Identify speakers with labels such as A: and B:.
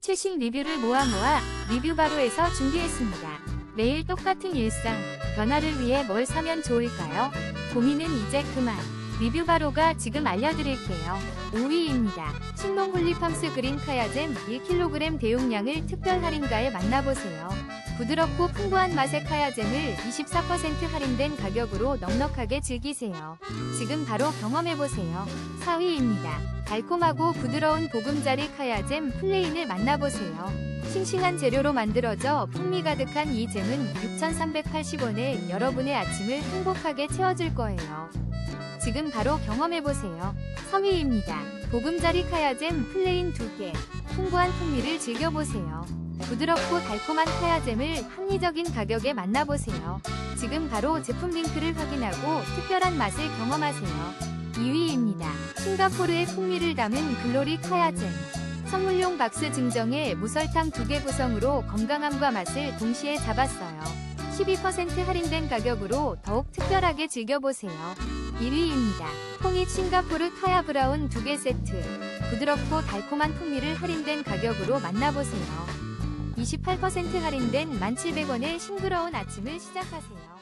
A: 최신 리뷰를 모아 모아 리뷰 바로에서 준비했습니다. 매일 똑같은 일상, 변화를 위해 뭘 사면 좋을까요? 고민은 이제 그만. 리뷰 바로가 지금 알려드릴게요. 5위입니다. 신농 홀리팜스 그린 카야잼 1kg 대용량을 특별 할인가에 만나보세요. 부드럽고 풍부한 맛의 카야잼을 24% 할인된 가격으로 넉넉하게 즐기세요. 지금 바로 경험해보세요. 4위입니다. 달콤하고 부드러운 보금자리 카야잼 플레인을 만나보세요. 싱싱한 재료로 만들어져 풍미 가득한 이 잼은 6,380원에 여러분의 아침을 행복하게 채워줄 거예요. 지금 바로 경험해보세요. 3위입니다. 보금자리 카야잼 플레인 2개. 풍부한 풍미를 즐겨보세요. 부드럽고 달콤한 카야잼을 합리적인 가격에 만나보세요. 지금 바로 제품 링크를 확인하고 특별한 맛을 경험하세요. 2위입니다. 싱가포르의 풍미를 담은 글로리 카야잼. 선물용 박스 증정에 무설탕 2개 구성으로 건강함과 맛을 동시에 잡았어요. 12% 할인된 가격으로 더욱 특별하게 즐겨보세요. 1위입니다. 홍익 싱가포르 카야 브라운 2개 세트. 부드럽고 달콤한 풍미를 할인된 가격으로 만나보세요. 28% 할인된 1,700원의 싱그러운 아침을 시작하세요.